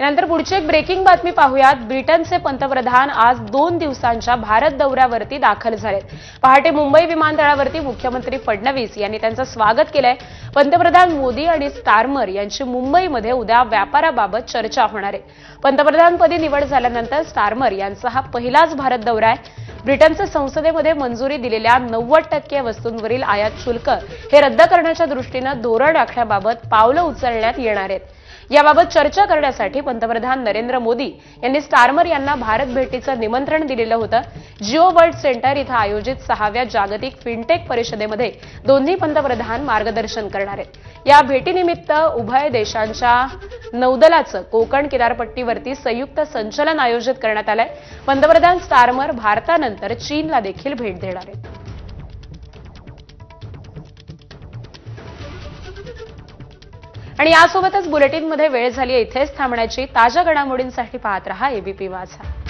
यानंतर पुढची एक ब्रेकिंग बातमी पाहूयात. ब्रिटनचे पंतप्रधान आज दोन दिवसांच्या भारत दौऱ्यावरती दाखल झालेत. पहाटे मुंबई विमानतळावरती मुख्यमंत्री फडणवीस यांनी त्यांचं स्वागत केलंय. पंतप्रधान मोदी आणि स्टारमर यांची मुंबईमध्ये उद्या व्यापाराबाबत चर्चा होणार आहे. पंतप्रधानपदी निवड झाल्यानंतर स्टारमर यांचा हा पहिलाच भारत दौरा आहे. ब्रिटनचे संसदेमध्ये मंजुरी दिलेल्या नव्वद टक्के वस्तूंवरील आयात शुल्क हे रद्द करण्याच्या दृष्टीनं धोरण आखण्याबाबत पावलं उचलण्यात येणार आहेत. याबाबत चर्चा करण्यासाठी पंतप्रधान नरेंद्र मोदी यांनी स्टारमर यांना भारत भेटीचं निमंत्रण दिलेलं होतं. जिओ वर्ल्ड सेंटर इथं आयोजित सहाव्या जागतिक फिनटेक परिषदेमध्ये दोन्ही पंतप्रधान मार्गदर्शन करणार आहेत. या भेटीनिमित्त उभय देशांच्या नौदलाचं कोकण किनारपट्टीवरती संयुक्त संचलन आयोजित करण्यात आलंय. पंतप्रधान स्टारमर भारतानंतर चीनला देखील भेट देणार आहेत. आणि यासोबतच बुलेटिनमध्ये वेळ झाली आहे इथेच थांबण्याची ताज्या घडामोडींसाठी पाहत रहा एबीपी माझा